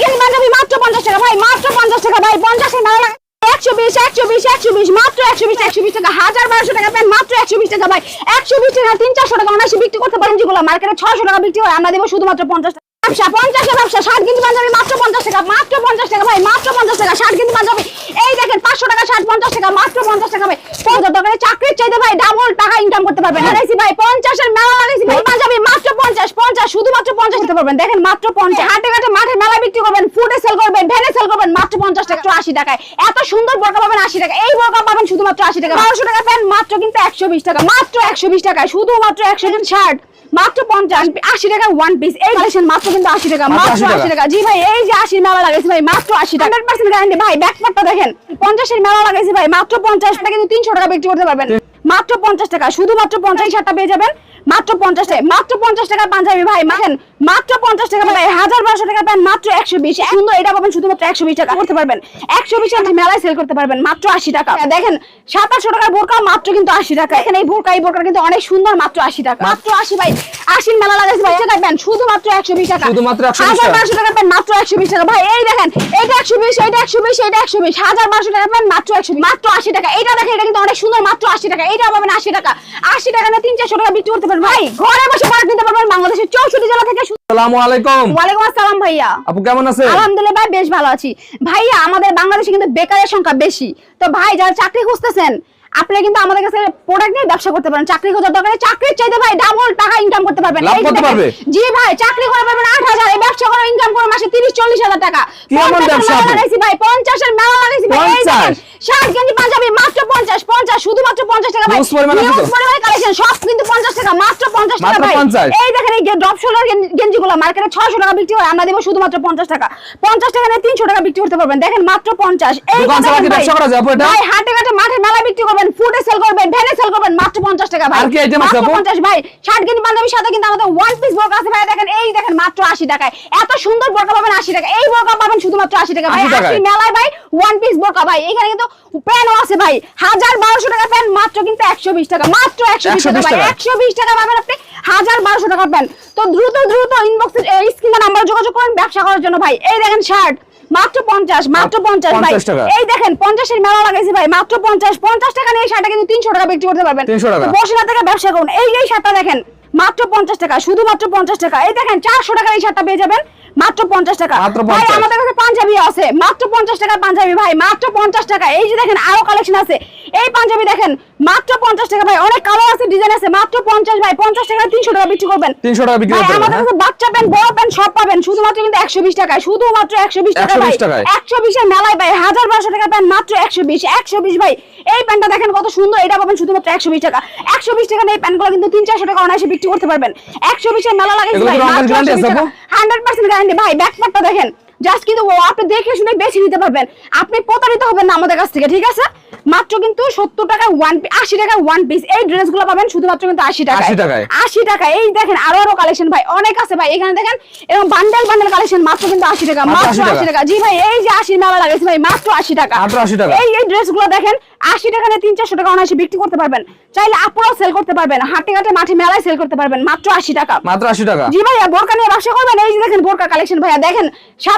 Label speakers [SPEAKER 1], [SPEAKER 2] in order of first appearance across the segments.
[SPEAKER 1] KG মাত্র পঞ্চাশ টাকা। ভাই, মাত্র পঞ্চাশ টাকা, ভাই মাত্র একশো বিশ একশো বিশ টাকা, হাজার বারোশো টাকা প্যান্ট মাত্র একশো বিশ টাকা, ভাই, একশো বিশ টাকা, তিন চারশো টাকা অনায়াসে বিক্রি করতে পারেন যেগুলো, মার্কেটে ছয়শো টাকা বিক্রি হয়, আমরা দেবো শুধুমাত্র পঞ্চাশ ব্যবসা পঞ্চাশের ব্যবসা ষাট কেজি পাঞ্জাবি মাত্র পঞ্চাশ টাকা মাত্র পঞ্চাশ টাকা ভাই মাত্র পঞ্চাশ টাকা ষাট কেজি পাঞ্জাবি। এই দেখেন পাঁচশো টাকা ষাট পঞ্চাশ টাকা মাত্র পঞ্চাশ টাকা ভাই। পঞ্চাশ টাকা চাকরির চাইতে ভাই ডাবল টাকা ইনকাম করতে পারবেন। লাগাইছি ভাই পঞ্চাশের মেলা লাগাইছি ভাই পাঞ্জাবি মাত্র পঞ্চাশ পঞ্চাশ শুধুমাত্র পঞ্চাশ হতে পারবেন। দেখেন মাত্র পঞ্চাশ। হাটে ঘাটে মাঠে মেলা বিক্রি করবেন ফুডে সেল করবেন ভ্যানে সেল করবেন মাত্র পঞ্চাশ টাকা আশি টাকায়। এত সুন্দর বোরকা পাবেন আশি টাকা। এই বোরকা পাবেন শুধুমাত্র আশি টাকা। বারোশো টাকা প্যান্ট মাত্র কিন্তু একশো বিশ টাকা মাত্র একশো বিশ টাকায়। শুধুমাত্র একশো দিন শার্ট মাত্র পঞ্চাশ আশি টাকা ওয়ান পিস এই কালেকশন মাত্র কিন্তু আশি টাকা
[SPEAKER 2] মাত্র
[SPEAKER 1] মাত্র
[SPEAKER 2] 80 টাকা।
[SPEAKER 1] আশি টাকা। জি ভাই এই যে আশির মেলা লাগাইছি ভাই মাত্র আশি টাকা। পার্সেন্ট গ্যারান্টি ভাই ব্যাকপারটা দেখেন। পঞ্চাশের মেলা লাগাইছি ভাই মাত্র পঞ্চাশ টাকা কিন্তু তিনশো টাকা বিক্রি করতে পারবেন। মাত্র পঞ্চাশ টাকা শুধুমাত্র পঞ্চাশ শার্টটা পেয়ে যাবেন। মাত্র পঞ্চাশ টাকা মাত্র পঞ্চাশ টাকা পাঞ্জাবি ভাই দেখেন মাত্র পঞ্চাশ টাকা ভাই হাজার বারোশো টাকা পান মাত্র একশো বিশ। সুন্দর এটা পাবেন শুধুমাত্র একশো বিশ টাকা করতে পারবেন। একশো বিশ টাকা মেলায় সেল করতে পারবেন মাত্র আশি টাকা। দেখেন সাতাশশো টাকার বোরকা মাত্র কিন্তু আশি টাকা। এখানে এই বোরকা এই বোরকা কিন্তু অনেক সুন্দর মাত্র আশি টাকা। মাত্র আশি ভাই। আশির মেলা লাগাইছে ভাই টাকা প্যান্ট শুধুমাত্র একশো বিশ টাকা।
[SPEAKER 2] শুধুমাত্র 120 টাকা।
[SPEAKER 1] বারোশো টাকা প্যান্ট মাত্র একশো বিশ টাকা। ভাই এই দেখেন এটা একশো বিশ এটা একশো বিশ এটা একশো বিশ। হাজার বারোশো টাকা প্যান্ট মাত্র একশো মাত্র আশি টাকা। এটা দেখেন এটা কিন্তু অনেক সুন্দর মাত্র আশি টাকা। এটা পাবেন আশি টাকা। আশি টাকা না তিন চারশো টাকা বিক্রি করতে পারবেন। ভাই ঘরে বসে প্রোডাক্ট নিতে পারবেন বাংলাদেশের চৌষট্টি জেলা থেকে
[SPEAKER 2] আসসালামু আলাইকুম।
[SPEAKER 1] ওয়ালাইকুম আসসালাম ভাইয়া।
[SPEAKER 2] আপু কেমন আছেন?
[SPEAKER 1] আলহামদুলিল্লাহ ভাই বেশ ভালো আছি। ভাইয়া আমাদের বাংলাদেশে কিন্তু বেকারের সংখ্যা বেশি। তো ভাই যারা চাকরি খুঁজতেছেন আপনি কিন্তু আমাদের কাছে প্রোডাক্ট নিয়ে ব্যবসা করতে পারেন চাকরি খোঁজার দরকারে চাকরির চাইতে ভাই ডাবল টাকা ইনকাম করতে পারবেন।
[SPEAKER 2] লাভ করতে পারবে?
[SPEAKER 1] জি ভাই চাকরি করে পারবেন আট হাজার এই ব্যবসা করে ইনকাম করে মাসে তিরিশ চল্লিশ হাজার টাকা।
[SPEAKER 2] কি এমন ব্যবসা
[SPEAKER 1] মেলা
[SPEAKER 2] আপু?
[SPEAKER 1] লাগাইছি ভাই পঞ্চাশের মেলা লাগাইছি ভাই
[SPEAKER 2] 50
[SPEAKER 1] দেখেন ষাট গেঞ্জি পাঞ্জাবি মাত্র পঞ্চাশ পঞ্চাশ শুধুমাত্র পঞ্চাশ টাকা ভাই।
[SPEAKER 2] Huge পরিমাণ
[SPEAKER 1] কালেকশন সব কিন্তু পঞ্চাশ টাকা মাত্র পঞ্চাশ টাকা ভাই। এই দেখেন এই ড্রপ শোল্ডার গেঞ্জি গুলো মার্কেটে ছয়শো টাকা বিক্রি হয় আমরা দেবো শুধুমাত্র পঞ্চাশ টাকা। পঞ্চাশ টাকা নিয়ে তিনশো টাকা বিক্রি করতে পারবেন। দেখেন মাত্র পঞ্চাশ। এই
[SPEAKER 2] দোকান ছাড়া কি
[SPEAKER 1] দেখেন ভাই,
[SPEAKER 2] ব্যবসা করা আপু এটা?
[SPEAKER 1] ভাই হাটে ঘাটে মাঠে মেলা বিক্রি করবেন ফুডে সেল করবেন ভ্যানে সেল করবেন মাত্র পঞ্চাশ টাকা ভাই।
[SPEAKER 2] আর কি item আছে
[SPEAKER 1] মাত্র
[SPEAKER 2] আপু?
[SPEAKER 1] পঞ্চাশ ভাই ষাট কিন্তু পাঞ্জাবির সাথে কিন্তু আমাদের ওয়ান পিস বোরকা আছে ভাই। দেখেন এই দেখেন মাত্র আশি টাকায়। এত সুন্দর বোরকা পাবেন আশি টাকা এই বোরকা পাবেন শুধুমাত্র আশি টাকা ভাই।
[SPEAKER 2] 80
[SPEAKER 1] মেলায় ভাই ওয়ান পিস বোরকা ভাই। এখানে কিন্তু প্যানও আছে ভাই। হাজার বারোশো টাকা প্যান মাত্র কিন্তু একশো বিশ টাকা মাত্র একশো বিশ টাকা ভাই।
[SPEAKER 2] টাকা।
[SPEAKER 1] একশো বিশ টাকা পাবেন আপনি হাজার বারোশো টাকা প্যান তো দ্রুত দ্রুত ইনবক্সে স্ক্রিনে নাম্বার যোগাযোগ করেন ব্যবসা করার জন্য ভাই। এই দেখেন শার্ট মাত্র পঞ্চাশ মাত্র পঞ্চাশ ভাই। এই দেখেন পঞ্চাশের মেলা লাগাইছি ভাই মাত্র পঞ্চাশ পঞ্চাশ টাকা নিয়ে শার্টটা কিন্তু তিনশো টাকা বিক্রি করতে পারবেন।
[SPEAKER 2] 300 টাকা।
[SPEAKER 1] বসে না থেকে ব্যবসা করুন। এই এই শার্টটা দেখেন মাত্র পঞ্চাশ টাকা শুধুমাত্র পঞ্চাশ টাকা। এই দেখেন চারশো টাকার এই শার্টটা পেয়ে যাবেন মাত্র পঞ্চাশ টাকা। ভাই আমাদের কাছে পাঞ্জাবি আছে মাত্র পঞ্চাশ টাকা পাঞ্জাবি ভাই মাত্র পঞ্চাশ টাকা। এই যে দেখেন আরও কালেকশন আছে। এই পাঞ্জাবি দেখেন মাত্র পঞ্চাশ টাকা ভাই অনেক কালার আছে ডিজাইন আছে মাত্র পঞ্চাশ ভাই পঞ্চাশ টাকা তিনশো টাকা বিক্রি করবেন।
[SPEAKER 2] 300 টাকা বিক্রি পারবেন,
[SPEAKER 1] আমাদের
[SPEAKER 2] হ্যাঁ?
[SPEAKER 1] কাছে বাচ্চা প্যান্ট বড় প্যান্ট সব পাবেন শুধুমাত্র কিন্তু একশো বিশ টাকায় শুধুমাত্র একশো বিশ টাকা ভাই।
[SPEAKER 2] টাকায়।
[SPEAKER 1] একশো বিশের মেলায় ভাই হাজার বারোশো টাকা প্যান্ট মাত্র একশো বিশ একশো বিশ ভাই। এই প্যান্টটা দেখেন কত সুন্দর এটা পাবেন শুধুমাত্র একশো বিশ টাকা। একশো বিশ টাকা এই প্যান্টগুলো কিন্তু তিন চারশো টাকা অনায়াসে বিক্রি করতে পারবেন। একশো বিশের মেলা
[SPEAKER 2] লাগে
[SPEAKER 1] ভাই
[SPEAKER 2] কি রঙের guarantee আছে আপু?
[SPEAKER 1] হান্ড্রেড পার্সেন্ট গ্যারান্টি ভাই ব্যাকপারটা দেখেন। জাস্ট কিন্তু আপনি দেখে শুনে বেছে নিতে পারবেন। আপনি প্রতারিত হবেন না আমাদের কাছ থেকে ঠিক আছে? মাত্র কিন্তু সত্তর টাকা ওয়ান পিস আশি টাকা ওয়ান পিস এই ড্রেসগুলো পাবেন শুধুমাত্র কিন্তু আশি টাকা আশি টাকা এই দেখেন আরও আরও কালেকশন ভাই অনেক আছে ভাই। এখানে দেখেন এরকম বান্ডেল বান্ডেল কালেকশন মাত্র কিন্তু আশি টাকা
[SPEAKER 2] মাত্র
[SPEAKER 1] মাত্র
[SPEAKER 2] 80
[SPEAKER 1] আশি
[SPEAKER 2] টাকা।
[SPEAKER 1] জি ভাই এই যে আশি মেলা লাগাইছে ভাই মাত্র আশি টাকা।
[SPEAKER 2] মাত্র 80 টাকা।
[SPEAKER 1] এই এই ড্রেসগুলো দেখেন আশি টাকা নিয়ে তিন চারশো টাকা অনায়াসে বিক্রি করতে পারবেন। চাইলে আপনারাও সেল করতে পারবেন। হাটে ঘাটে মাঠে মেলায় সেল করতে পারবেন। মাত্র আশি টাকা।
[SPEAKER 2] মাত্র 80 টাকা।
[SPEAKER 1] জি ভাইয়া বোরকা নিয়ে ব্যবসা করবেন? এই যে দেখেন বোরকা কালেকশন ভাইয়া দেখেন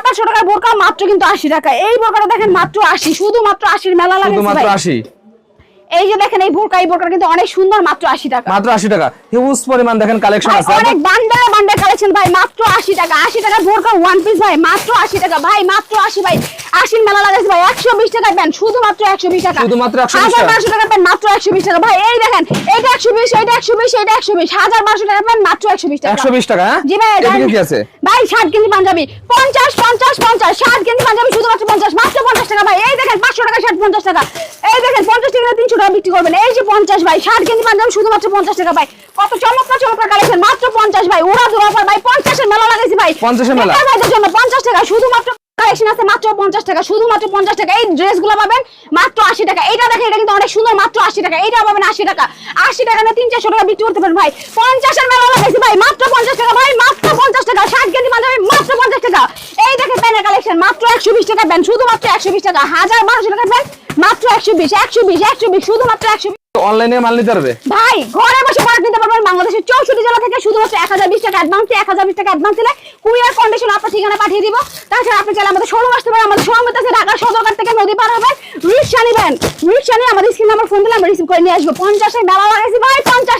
[SPEAKER 1] সাতাশশো টাকার বোরকা মাত্র কিন্তু আশি টাকা। এই বোরকাটা দেখেন মাত্র আশি শুধুমাত্র আশির মেলা লাগে
[SPEAKER 2] শুধুমাত্র 80
[SPEAKER 1] এই যে দেখেন এই বোরকা এই বোরকা কিন্তু অনেক সুন্দর মাত্র আশি টাকা।
[SPEAKER 2] মাত্র 80 টাকা। হিউজ পরিমাণ দেখেন কালেকশন আছে।
[SPEAKER 1] অনেক বান্ডেল বান্ডেল কালেকশন ভাই মাত্র আশি টাকা। আশি টাকা বোরকা ওয়ান পিস ভাই মাত্র আশি টাকা। ভাই মাত্র আশি ভাই। আশির মেলা লাগাইছে ভাই একশো বিশ টাকা প্যান্ট শুধুমাত্র একশো বিশ টাকা।
[SPEAKER 2] শুধুমাত্র 120
[SPEAKER 1] হাজার
[SPEAKER 2] টাকা।
[SPEAKER 1] বারোশো টাকা প্যান্ট মাত্র একশো বিশ টাকা। ভাই এই দেখেন এটা একশো বিশ এটা একশো বিশ এটা একশো বিশ। হাজার বারোশো টাকা প্যান্ট মাত্র একশো বিশ টাকা।
[SPEAKER 2] 120 টাকা হ্যাঁ?
[SPEAKER 1] জি ভাই
[SPEAKER 2] কি আছে?
[SPEAKER 1] ভাই ষাট কেজি পাঞ্জাবি। পঞ্চাশ পঞ্চাশ পঞ্চাশ। ষাট কেজি পাঞ্জাবি শুধুমাত্র পঞ্চাশ মাত্র পঞ্চাশ টাকা। ভাই এই দেখেন পাঁচশো টাকা ষাট পঞ্চাশ টাকা। এই দেখেন পঞ্চাশ টাকা তিনশো টাকা বিক্রি করবেন। এই যে পঞ্চাশ ভাই ষাট কেজি পাঞ্জাবি শুধুমাত্র পঞ্চাশ টাকা ভাই। কত চমৎকার চমৎকার কালেকশন মাত্র পঞ্চাশ ভাই। ওরা দুরা ভাই পঞ্চাশের মেলা লাগাইছি ভাই।
[SPEAKER 2] 50 এর মেলা।
[SPEAKER 1] জন্য পঞ্চাশ টাকা শুধুমাত্র কালেকশন আছে মাত্র পঞ্চাশ টাকা, শুধুমাত্র পঞ্চাশ টাকা। এই ড্রেসগুলো পাবেন মাত্র আশি টাকা। এটা দেখেন, এটা কিন্তু অনেক সুন্দর, মাত্র আশি টাকা। এটা পাবেন আশি টাকা। আশি টাকা না, তিন, চারশো টাকা বিক্রি করতে পারেন ভাই। পঞ্চাশের মেলা লাগাইছি ভাই, মাত্র পঞ্চাশ টাকা ভাই, মাত্র পঞ্চাশ টাকা। ষাট কেজি পাঞ্জাবি মাত্র পঞ্চাশ টাকা। এই দেখেন প্যানের কালেকশন মাত্র একশো বিশ টাকা প্যান শুধুমাত্র একশো বিশ টাকা। হাজার বারোশো টাকা প্যান মাত্র একশো বিশ একশো বিশ একশো বিশ, শুধুমাত্র একশো
[SPEAKER 2] অনলাইনে মাল নিতে পারবে?
[SPEAKER 1] ভাই, ঘরে বসে নিতে বাংলাদেশের চৌষট্টি জেলা থেকে শুধুমাত্র এক হাজার বিশ টাকা অ্যাডভান্স বিশ টাকা অ্যাডভান্স দিলে কুরিয়ার কন্ডিশন আপনার ঠিকানা পাঠিয়ে দিব। তাছাড়া আপনি চাইলে আমাদের আসতে পারেন, আমাদের আছে ঢাকা সদরঘাট থেকে নদী পার হবেন রিক্সা নিবেন। রিক্সা নিয়ে আমাদের স্ক্রিন নাম্বার ফোন দিলে আমরা রিসিভ করে নিয়ে আসব। পঞ্চাশে মেলা লাগাইছি ভাই পঞ্চাশ